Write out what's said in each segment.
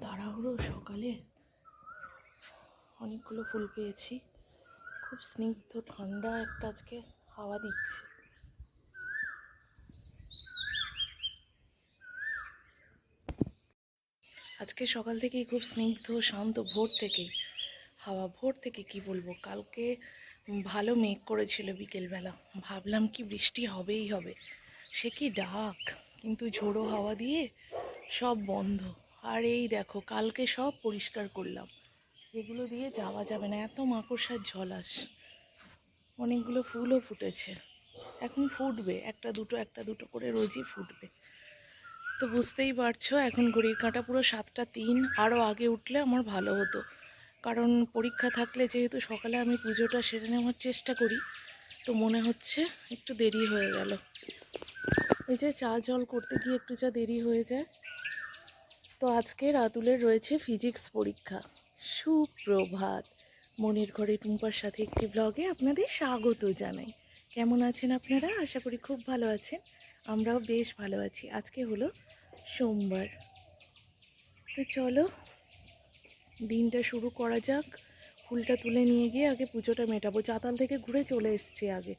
তাড়াহুড়ো সকালে অনেকগুলো ফুল পেয়েছি। খুব স্নিগ্ধ, ঠান্ডা একটা আজকে হাওয়া দিচ্ছে। আজকে সকাল থেকেই খুব স্নিগ্ধ, শান্ত ভোর থেকেই হাওয়া ভোর থেকে কি বলব? কালকে ভালো মেঘ করেছিল বিকেলবেলা। ভাবলাম কি বৃষ্টি হবেই হবে। সে কি ডাক? কিন্তু ঝোড়ো হাওয়া দিয়ে সব বন্ধ। আর এই দেখো, কালকে সব পরিষ্কার করলাম। এগুলো দিয়ে যাওয়া যাবে না, এত মাকড়সার ঝলাস। অনেকগুলো ফুলও ফুটেছে। এখন ফুটবে, একটা দুটো একটা দুটো করে রোজই ফুটবে। তো বুঝতেই পারছ, এখন ঘড়ির কাঁটা পুরো সাতটা তিন আরও আগে উঠলে আমার ভালো হতো। কারণ পরীক্ষা থাকলে যেহেতু সকালে আমি পুজোটা সেরে নেওয়ার চেষ্টা করি, তো মনে হচ্ছে একটু দেরি হয়ে গেল। ওই যে চা জল করতে গিয়ে একটু যা দেরি হয়ে যায় তো আজকে রাতুলের রয়েছে ফিজিক্স পরীক্ষা। সুপ্রভাত। মনের ঘরে টুম্পার সাথে একটি ব্লগে আপনাদের স্বাগত জানাই। কেমন আছেন আপনারা? আশা করি খুব ভালো আছেন। আমরাও বেশ ভালো আছি। আজকে হলো সোমবার। তো চলো, দিনটা শুরু করা যাক। ফুলটা তুলে নিয়ে গিয়ে আগে পুজোটা মেটাবো। চাতাল থেকে ঘুরে চলে এসছে আগে।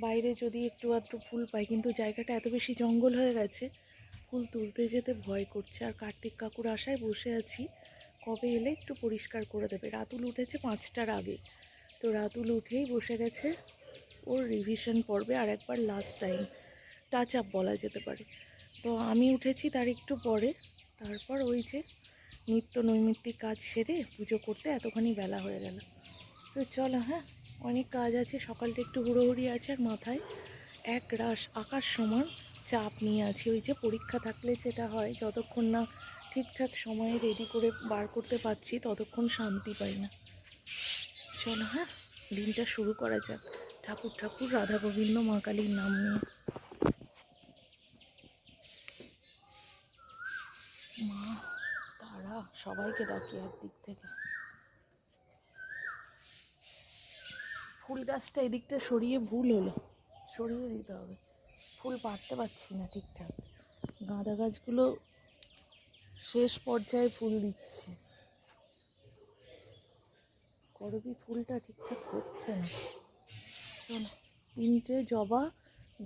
বাইরে যদি একটু আধটু ফুল পাই, কিন্তু জায়গাটা এত বেশি জঙ্গল হয়ে গেছে। ফুল তুলতে যেতে ভয় করছে আর কার্তিক কাকুর আশায় বসে আছি। কবে এলে একটু পরিষ্কার করে দেবে। রাতুল উঠেছে পাঁচটার আগে। তো রাতুল উঠেই বসে গেছে। ওর রিভিশন পড়বে আর একবার লাস্ট টাইম টাচ আপ বলা যেতে পারে। তো আমি উঠেছি তার একটু পরে। তারপর ওই যে নিত্য নৈমিত্তিক কাজ সেরে পুজো করতে এতখানি বেলা হয়ে গেল। তো চলো হ্যাঁ অনেক কাজ আছে। সকালটা একটু হুড়োহুড়ি আছে আর মাথায়। এক রাশ আকাশ সমান। চাপ নিয়ে আছি। ওই যে পরীক্ষা থাকলে যেটা হয়, যতক্ষণ না ঠিকঠাক সময়ে রেডি করে বার করতে পারছি, ততক্ষণ শান্তি পাই না। চলো হ্যাঁ? দিনটা শুরু করা যাক। ঠাকুর ঠাকুর, রাধা গোবিন্দ, মা কালীর নাম নিয়ে। মা, তারা সবাইকে ডাকি একদিক থেকে। ফুল গাছটা এদিকটা সরিয়ে ভুল হলো। সরিয়ে দিতে হবে। ফুল পারতে পারছি না ঠিকঠাক। গাঁদা গাছগুলো শেষ পর্যায়ে ফুল দিচ্ছে। করবি ফুলটা ঠিকঠাক হচ্ছে না। তিনটে জবা,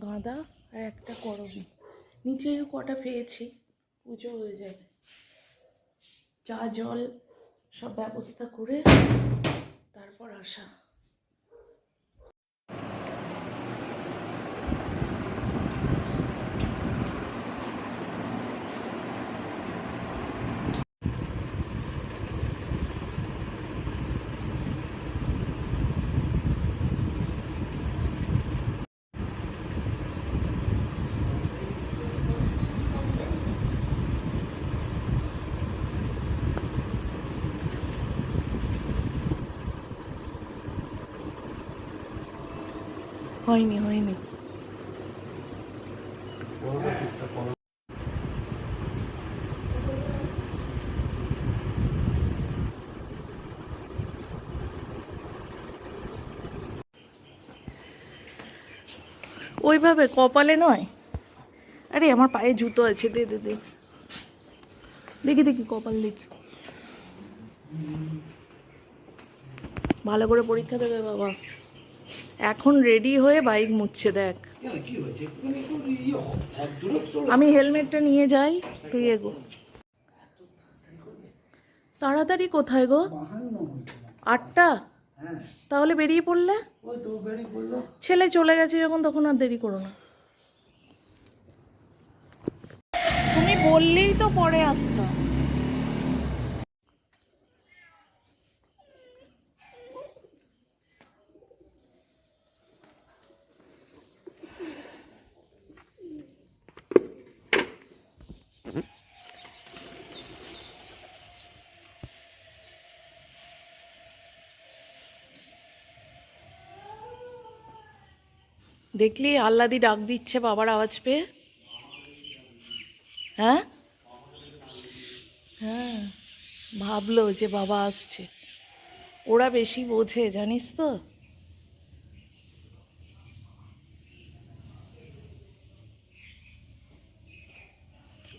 গাঁদা আর একটা করবি। নিচেও কটা পেয়েছি, পুজো হয়ে যাবে। চা জল সব ব্যবস্থা করে তারপর আসা। হয়নি হয়নি। ওইভাবে কপালে নয়। আরে, আমার পায়ে জুতো আছে, দে দে দে। দেখি দেখি, কপাল দেখি। ভালো করে পরীক্ষা দেবে বাবা। এখন রেডি হয়ে বাইক মুছছে, দেখ। আমি হেলমেটটা নিয়ে যাই, তুই এগো। তাড়াতাড়ি কোথায় গো? আটটা? তাহলে বেরিয়ে পড়লে? ছেলে চলে গেছে যখন, তখন আর দেরি করো না। তুমি বললেই তো পরে আসতাম। দেখলি আল্লাদি ডাক দিচ্ছে বাবার আওয়াজ পেয়ে? হ্যাঁ? হ্যাঁ ভাবলো যে বাবা আসছে। ওরা বেশি বোঝে, জানিস তো?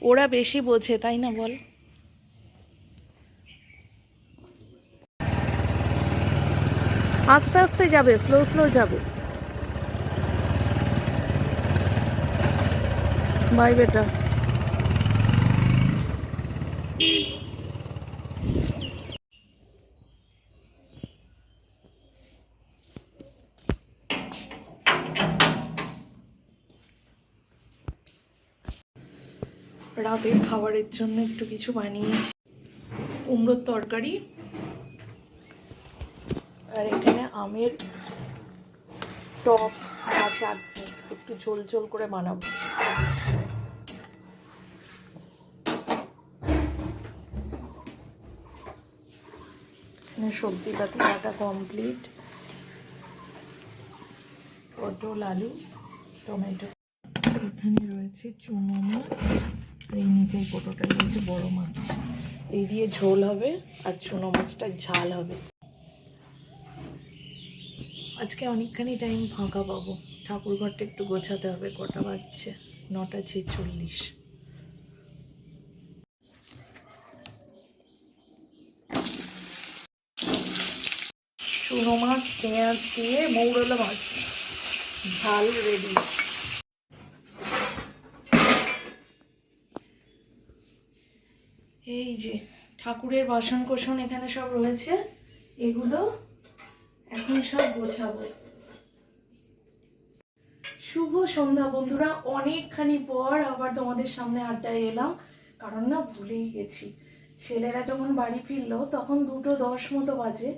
ওরা বেশি বোঝে, তাই না বল? আস্তে আস্তে যাবে স্লো স্লো যাবে। বাই বেটা। রাতের খাবারের জন্য একটু কিছু বানিয়েছি। কুমড়োর তরকারি আর এখানে আমের টক চাটনি একটু ঝোল ঝোল করে বানাবো। সবজি পাতি কাটা কমপ্লিট পটল, আলু, টমেটো। এখানে রয়েছে চুনো মাছ, এই নিচেই পটোটা রয়েছে বড় মাছ। এই দিয়ে ঝোল হবে আর চুনো মাছটা ঝাল হবে। আজকে অনেকখানি টাইম ফাঁকা পাবো। ঠাকুর ঘরটা একটু গোছাতে হবে, কটা বাজছে? নটা ছেচল্লিশ। চুনো মাছ পেঁয়াজ দিয়ে মৌরলা মাছ ঝাল রেডি এই যে, ঠাকুরের বাসন কোসন এখানে সব রয়েছে। এগুলো এখন সব গোছাবো। শুভ সন্ধ্যা বন্ধুরা, অনেকখানি পর আবার তোমাদের সামনে আড্ডায় এলাম, কারণ না ভুলেই গেছি। ছেলেরা যখন বাড়ি ফিরলো, তখন দুটো দশ মতো বাজে,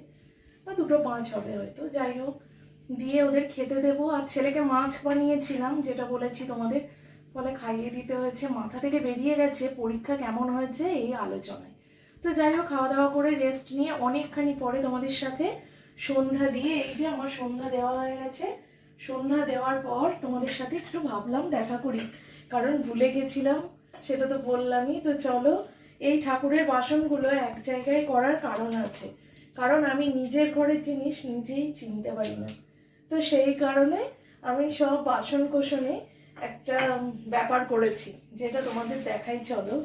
বা দুটো পাঁচ হবে হয়তো, যাই হোক, দিয়ে ওদের খেতে দেবো। আর ছেলেকে মাছ বানিয়েছিলাম, যেটা বলেছি তোমাদের, ফলে খাইয়ে দিতে হয়েছে। মাথা থেকে বেরিয়ে গেছে, পরীক্ষা কেমন হয়েছে এই আলোচনায়। তো যাই হোক, খাওয়া দাওয়া করে রেস্ট নিয়ে অনেকখানি পরে তোমাদের সাথে সন্ধ্যা দিয়ে, এই যে আমার সন্ধ্যা দেওয়া হয়ে গেছে, সন্ধ্যা দেওয়ার পর তোমাদের সাথে একটু ভাবলাম দেখা করি। কারণ ভুলে গেছিলাম, সেটা তো বললামই, তো চলো, এই ঠাকুরের বাসনগুলো এক জায়গায় করার কারণ আছে। কারণ আমি নিজের ঘরের জিনিস নিজেই চিনতে পারি না। তো সেই কারণে আমি সব বাসন কোসনে একটা ব্যাপার করেছি, যেটা তোমাদের দেখাই চলো।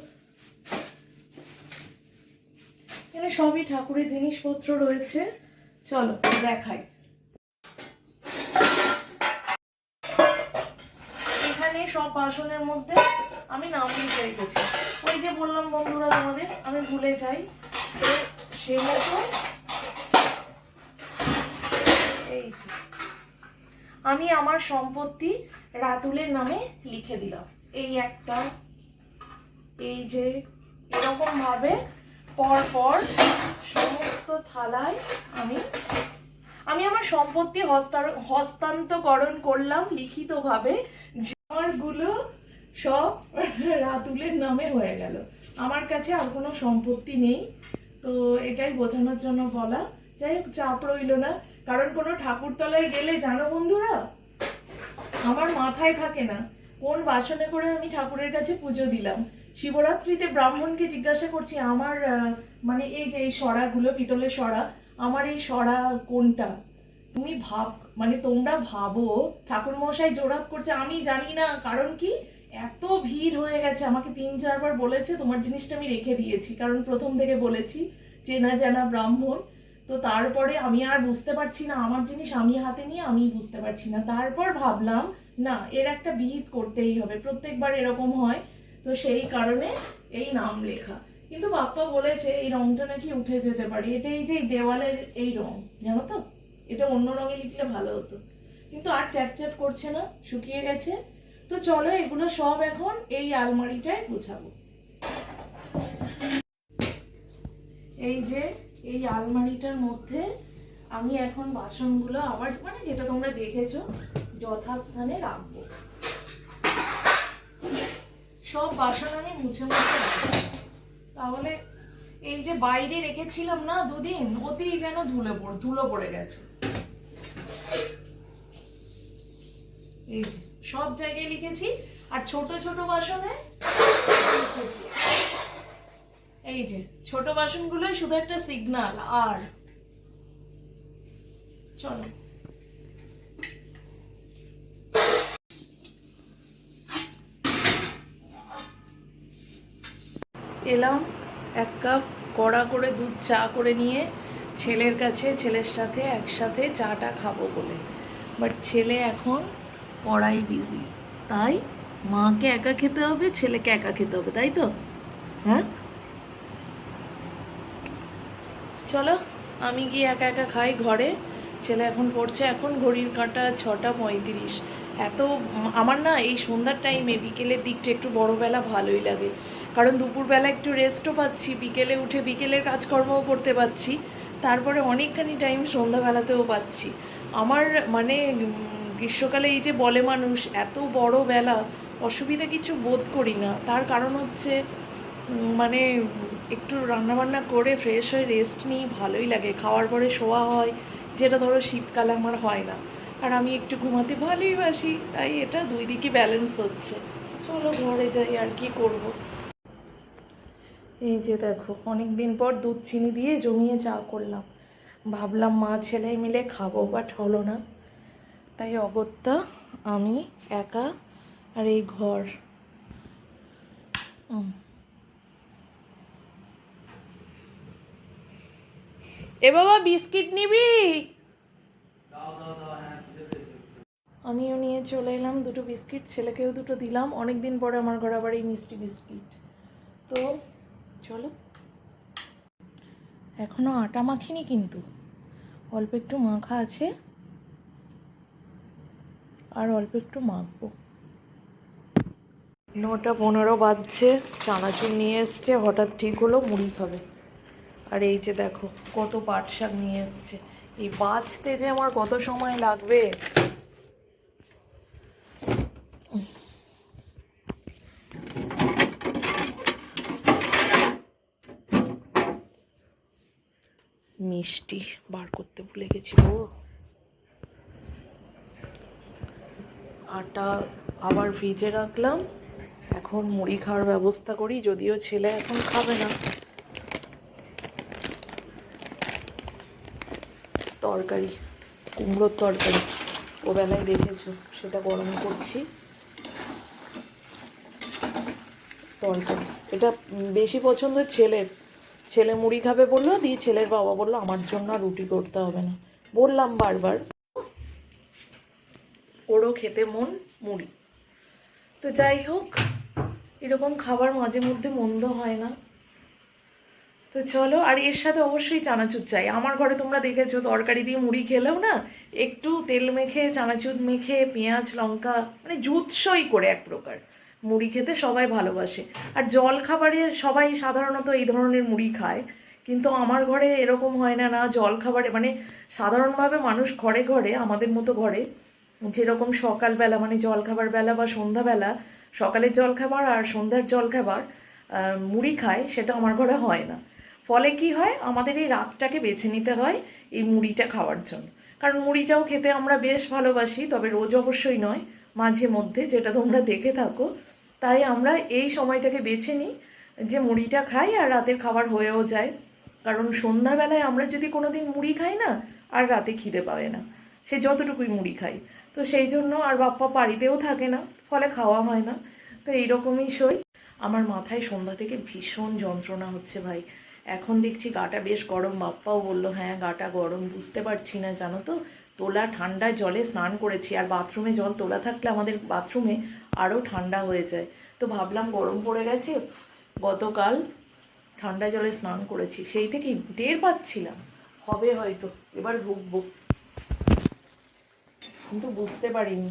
এখানে সবই ঠাকুরের জিনিসপত্র রয়েছে। চলো, দেখাই। এখানে সব বাসনের মধ্যে আমি নাম লিখে রেখেছি। ওই যে বললাম বন্ধুরা তোমাদের, আমি ভুলে যাই। তো সে মতো এই যে। আমি আমার সম্পত্তি রাতুলের নামে লিখে দিলাম। এই একটা, এই যে এরকম ভাবে পর পর সমস্ত থালায় আমি আমি আমার সম্পত্তি হস্তান্তকরণ করলাম লিখিতভাবে। গুলো সব রাতুলের নামে হয়ে গেল। আমার কাছে আর কোনো সম্পত্তি নেই। তো এটাই বোঝানোর জন্য বলা। যাই হোক, চাপ রইল না। কারণ কোনো ঠাকুরতলায় গেলে, জানো বন্ধুরা, আমার মাথায় থাকে না কোন বাসনে করে আমি ঠাকুরের কাছে পুজো দিলাম। শিবরাত্রিতে ব্রাহ্মণকে জিজ্ঞাসা করছি, আমার মানে এই যে এই সরাগুলো পিতলের সরা আমার এই সরা কোনটা? তুমি ভাব মানে তোমরা ভাবো ঠাকুর মশাই জোরাত করছে, আমি জানি না, কারণ কি? এত ভিড় হয়ে গেছে, আমাকে তিন চারবার বলেছে, তোমার জিনিসটা আমি রেখে দিয়েছি, কারণ প্রথম থেকে বলেছি, চেনা জানা ব্রাহ্মণ। তো তারপরে আমি আর বুঝতে পারছি না, আমার জিনিস আমি হাতে নিয়ে আমি বুঝতে পারছি না। তারপর ভাবলাম, না, এর একটা বিহিত করতেই হবে, প্রত্যেকবার এরকম হয়। তো সেই কারণে এই নাম লেখা। কিন্তু বাপ্পা বলেছে, এই রংটা নাকি উঠে যেতে পারে। এটা এই যে দেওয়ালের এই রং, জানো তো? এটা অন্য রঙে লিখলে ভালো হতো। কিন্তু আর চ্যাট চ্যাট করছে না, শুকিয়ে গেছে। তো চলো, এগুলো সব এখন এই আলমারিটায় গুছাবো। এই যে, এই আলমারিটার মধ্যে আমি এখন বাসনগুলো আবার মানে যেটা তোমরা দেখেছ, যথাস্থানে রাখব। সব বাসন আমি মুছে মুছে রাখব। তাহলে এই যে বাইরে রেখেছিলাম না দুদিন, ওতেই যেন ধুলো পড়ে ধুলো পড়ে গেছে। এই সব জায়গায় লিখেছি, আর ছোট ছোট বাসনে এই যে, ছোট বাসনগুলোই শুধু একটা সিগনাল আর চলো। এলাম, এক কাপ কড়া করে দুধ চা করে নিয়ে ছেলের কাছে, ছেলের সাথে একসাথে চাটা খাব বলে। বাট ছেলে এখন পড়াই বিজি তাই মাকে একা খেতে হবে, ছেলেকে একা খেতে হবে, তাই তো? হ্যাঁ? চলো, আমি গিয়ে একা একা খাই ঘরে। ছেলে এখন পড়ছে, এখন ঘড়ির কাঁটা ছটা পঁয়ত্রিশ। এত, আমার না এই সন্ধ্যার টাইমে বিকেলের দিকটা একটু বড়বেলা ভালোই লাগে। কারণ দুপুরবেলা একটু রেস্টও পাচ্ছি, বিকেলে উঠে বিকেলের কাজকর্মও করতে পারছি তারপরে অনেকখানি টাইম সন্ধ্যাবেলাতেও পাচ্ছি। আমার মানে গ্রীষ্মকালে এই যে বলে মানুষ, এত বড় বেলা, অসুবিধা কিছু বোধ করি না। তার কারণ হচ্ছে মানে একটু রান্নাবান্না করে ফ্রেশ হয়ে রেস্ট নিই, ভালোই লাগে। খাওয়ার পরে শোয়া হয়, যেটা ধরো শীতকালে আমার হয় না। আর আমি একটু ঘুমাতে ভালোই বাসি, তাই এটা দুই দিকে ব্যালেন্স হচ্ছে। চলো ঘরে যাই আর কি করব। এই যে দেখো অনেক দিন পর দুধ চিনি দিয়ে জমিয়ে চা করলাম। ভাবলাম মা ছেলে মিলে খাব বাট হলো না। তাই অগত্যা আমি একা আর এই ঘর। এ বাবা, বিস্কিট নিবি? আমিও নিয়ে চলে এলাম দুটো বিস্কিট, ছেলেকেও দুটো দিলাম। অনেক দিন পরে আমার ঘরে আবার এই মিষ্টি বিস্কিট। তো চলো। এখনও আটা মাখিনি কিন্তু। অল্প একটু মাখা আছে। আর অল্প একটু মাখবো। নটা পনেরো বাজছে, চানাচুর নিয়ে এসছে, হঠাৎ ঠিক হলো, মুড়ি খাবে। আর এই যে দেখো, কত পাট শাক নিয়ে এসছে। এই বাঁচতে যে আমার কত সময় লাগবে? মিষ্টি বার করতে ভুলে গেছি গো। আটা আবার ফ্রিজে রাখলাম। এখন মুড়ি খাওয়ার ব্যবস্থা করি, যদিও ছেলে এখন খাবে না। তরকারি, কুমড়োর তরকারি ও বেলায় দেখেছ, সেটা গরম করছি। তরকারি, এটা বেশি পছন্দ ছেলের। ছেলে মুড়ি খাবে বলল, দিয়ে ছেলের বাবা বলল, আমার জন্য রুটি করতে হবে না। বললাম বারবার। ওরও খেতে মন মুড়ি। তো যাই হোক, এরকম খাবার মাঝে মধ্যে মন্দ হয় না। তো চলো, আর এর সাথে অবশ্যই চানাচুর চাই। আমার ঘরে তোমরা দেখেছ, তরকারি দিয়ে মুড়ি খেলেও না, একটু তেল মেখে, চানাচুর মেখে, পেঁয়াজ, লঙ্কা মানে জুৎসই করে এক প্রকার। মুড়ি খেতে সবাই ভালোবাসে। আর জল খাবারে সবাই সাধারণত এই ধরনের মুড়ি খায়। কিন্তু আমার ঘরে এরকম হয় না না জল খাবারে মানে সাধারণভাবে মানুষ ঘরে ঘরে, আমাদের মতো ঘরে যেরকম সকালবেলা মানে জলখাবার বেলা বা সন্ধ্যাবেলা সকালের জলখাবার আর সন্ধ্যার জলখাবার মুড়ি খায়, সেটা আমার ঘরে হয় না। ফলে কি হয়? আমাদের এই রাতটাকে বেছে নিতে হয় এই মুড়িটা খাওয়ার জন্য। কারণ মুড়িটাও খেতে আমরা বেশ ভালোবাসি, তবে রোজ অবশ্যই নয়, মাঝে মধ্যে, যেটা তোমরা দেখে থাকো। তাই আমরা এই সময়টাকে বেছে নিই যে মুড়িটা খাই আর রাতের খাবার হয়েও যায়। কারণ সন্ধ্যাবেলায় আমরা যদি কোনোদিন মুড়ি খাই না, আর রাতে খিদে পাবে না। সে যতটুকুই মুড়ি খাই। তো সেই জন্য আর বাপ্পা বাড়িতেও থাকে না, ফলে খাওয়া হয় না। তো এইরকমই সই। আমার মাথায় সন্ধ্যা থেকে ভীষণ যন্ত্রণা হচ্ছে ভাই। এখন দেখছি গাটা বেশ গরম। বাপ্পাও বলল হ্যাঁ গাটা গরম, বুঝতে পারছি না, জানো তো? তোলা ঠান্ডা জলে স্নান করেছি, আর বাথরুমে জল তোলা থাকলে আমাদের বাথরুমে আরও ঠান্ডা হয়ে যায়। তো ভাবলাম গরম পড়ে গেছে, গতকাল ঠান্ডা জলে স্নান করেছি। সেই থেকেই টের পাচ্ছিলাম, হবে হয়তো, এবার ঢুকবো কিন্তু বুঝতে পারিনি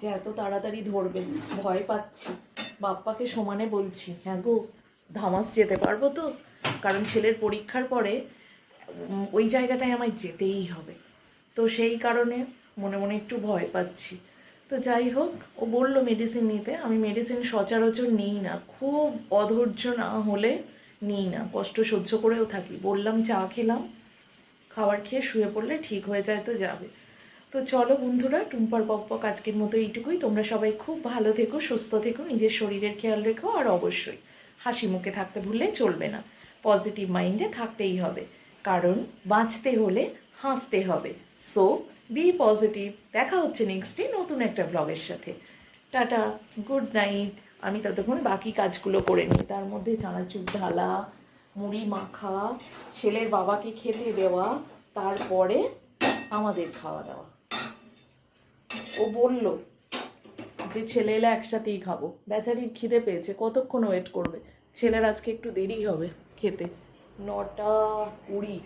যে এত তাড়াতাড়ি ধরবে, ভয় পাচ্ছি। বাপ্পাকে সমানে বলছি হ্যাঁ গো, ধামাস যেতে পারব তো? কারণ ছেলের পরীক্ষার পরে ওই জায়গাটায় আমায় যেতেই হবে। তো সেই কারণে মনে মনে একটু ভয় পাচ্ছি। তো যাই হোক, ও বলল মেডিসিন নিতে। আমি মেডিসিন সচরাচর নিই না। খুব অধৈর্য না হলে নিই না। কষ্ট সহ্য করেও থাকি। বললাম, চা খেলাম। খাবার খেয়ে শুয়ে পড়লে ঠিক হয়ে যায় তো যাবে। তো চলো বন্ধুরা, টুম্পার পকপক আজকের মতো এইটুকুই। তোমরা সবাই খুব ভালো থেকো, সুস্থ থেকো, নিজের শরীরের খেয়াল রেখো, আর অবশ্যই হাসি মুখে থাকতে ভুললে চলবে না। পজিটিভ মাইন্ডে থাকতেই হবে। কারণ বাঁচতে হলে হাসতে হবে। সো বি পজিটিভ দেখা হচ্ছে নেক্সট ডে নতুন একটা ব্লগের সাথে। টাটা গুড নাইট আমি ততক্ষণ বাকি কাজগুলো করে নিই। তার মধ্যে চানাচুর ঢালা, মুড়ি মাখা, ছেলের বাবাকে খেতে দেওয়া, তারপরে আমাদের খাওয়া দাওয়া ও বলল যে, ছেলে এলে একসাথেই খাব। বেচারির খিদে পেয়েছে। কতক্ষণ ওয়েট করবে? ছেলের আজকে একটু দেরি হবে খেতে। নটা কুড়ি।